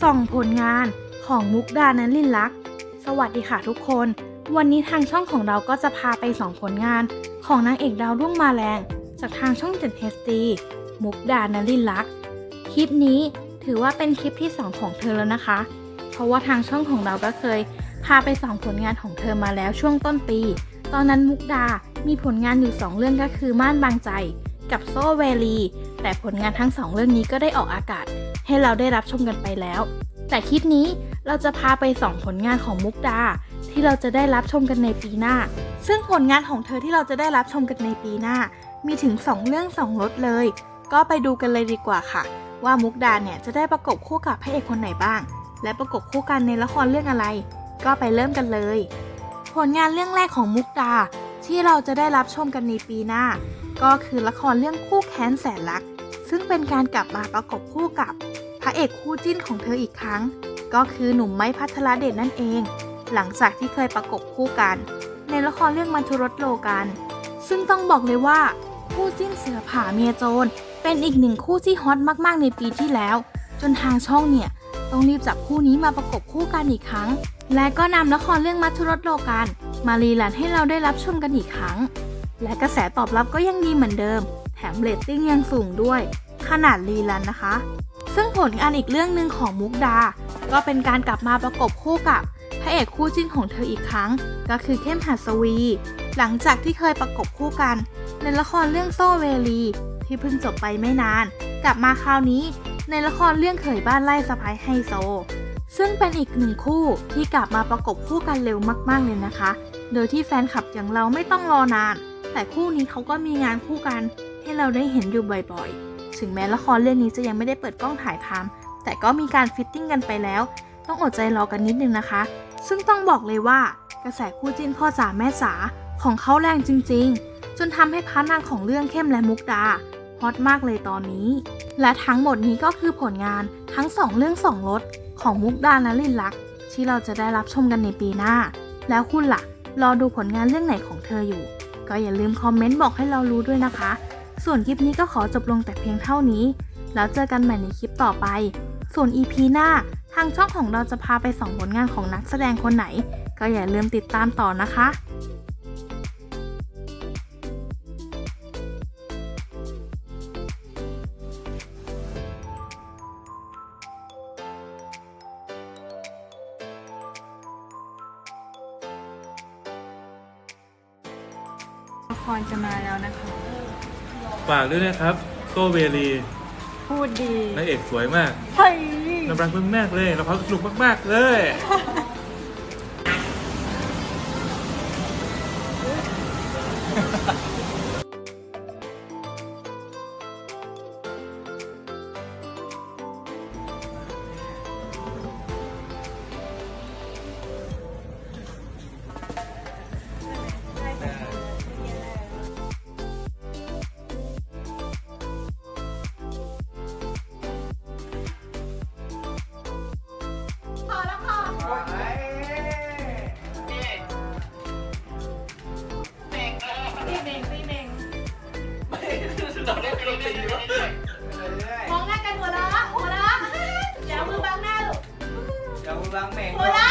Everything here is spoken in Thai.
ส่องผลงานของมุกดานันลินลักษ์สวัสดีค่ะทุกคน วันนี้ทางช่องของเราก็จะพาไปส่องผลงานของนางเอกดาวรุ่งมาแรง จากทางช่อง7 HD มุกดานันลินลักษ์คลิปนี้ถือว่าเป็นคลิปที่ 2 ของเธอแล้วนะคะ เพราะว่าทางช่องของเราก็เคย พาไปส่องผลงานของเธอมาแล้วช่วงต้นปี ตอนนั้นมุกดา มีผลงานอยู่ 2 เรื่องก็คือม่านบางใจ กับโซเวลี แต่ผลงานทั้งสองเรื่องนี้ก็ได้ออกอากาศ ให้เราได้รับชมกันไปแล้ว แต่คลิปนี้เราจะพาไปส่องผลงานของมุกดา ที่เราจะได้รับชมกันในปีหน้า ซึ่งผลงานของเธอที่เราจะได้รับชมกันในปีหน้า มีถึง 2 เรื่อง 2รสเลย ก็ไปดูกันเลยดีกว่าค่ะ ว่ามุกดาเนี่ยจะได้ประกบคู่กับพระเอกคนไหนบ้าง และประกบคู่กันในละครเรื่องอะไร ก็ไปเริ่มกันเลย ผลงานเรื่องแรกของมุกดาที่เราจะได้รับชมกันในปีหน้า ก็คือละครเรื่องคู่แค้นแสนรัก ซึ่งเป็นการกลับมาประกบคู่กับพระเอกคู่จิ้นของเธออีกครั้ง ก็คือหนุ่มไม้พัทรเดชนั่นเอง หลังจากที่เคยประกบคู่กัน ในละครเรื่องมันทุรสโลกัน ซึ่งต้องบอกเลยว่า คู่จิ้นเสือผ่าเมียโจร เป็นอีกหนึ่งคู่ที่ฮอตมากๆในปีที่แล้ว จนทางช่องเนี่ยต้องรีบจับคู่นี้มาประกบคู่กันอีกครั้ง และก็นำละครเรื่องมัทุรสโลกัน มารีลันให้เราได้รับชมกันอีกครั้ง และกระแสตอบรับก็ยังดีเหมือนเดิม ถมเรตติ้งยังสูงด้วย ขนาดรีลันนะคะ ซึ่งผลงานอีกเรื่องหนึ่งของมุกดา ก็เป็นการกลับมาประกบคู่กับพระเอกคู่จิ้นของเธออีกครั้ง ก็คือเข้มหัสวี หลังจากที่เคยประกบคู่กัน ในละครเรื่องโซเวลี ที่เพิ่งจบไปไม่นาน กลับมาคราวนี้ ในละครเรื่องเขยบ้านไล่สะพายไฮโซ ซึ่งเป็นอีกหนึ่งคู่ที่กลับมาประกบคู่กันเร็วมากๆเลยนะคะ โดยที่แฟนคลับอย่างเราไม่ต้องรอนาน แต่คู่นี้เขาก็มีงานคู่กัน ให้เราได้เห็นอยู่บ่อยๆ ถึงแม้ละครเรื่องนี้จะยังไม่ได้เปิดกล้องถ่ายทำแต่ก็มีการฟิตติ้งกันไปแล้ว ต้องอดใจรอกันนิดนึงนะคะ ซึ่งต้องบอกเลยว่ากระแสคู่จิ้นพ่อจ๋าแม่จ๋าของเขาแรงจริงๆ จนทำให้พร์ทนางของเรื่องเข้มและมุกดาฮอตมากเลยตอนนี้ และทั้งหมดนี้ก็คือผลงานทั้งสองเรื่องสองรสของมุกดาและลินลักษณ์ที่เราจะได้รับชมกันในปีหน้า แล้วคุณล่ะ รอดูผลงานเรื่องไหนของเธออยู่ ก็อย่าลืมคอมเมนต์บอกให้เรารู้ด้วยนะคะ ส่วนคลิปนี้ก็ขอจบลงแต่เพียงเท่านี้ แล้วเจอกันใหม่ในคลิปต่อไป ส่วน EP หน้าทางช่องของเราจะพาไปส่องผลงานของนักแสดงคนไหน ก็อย่าลืมติดตามต่อนะคะละครจะมาแล้วนะคะ ฝากด้วยนะครับโซเวลีพูดดีนางเอกสวยมากเฮ้ยน่ารักมากๆเลยแล้วเขาสนุกมากๆเลย มองหน้ากันหัวเราะหัวเราะอย่ามือบังหน้าลูกอย่าพูดบ้างแม่งหัว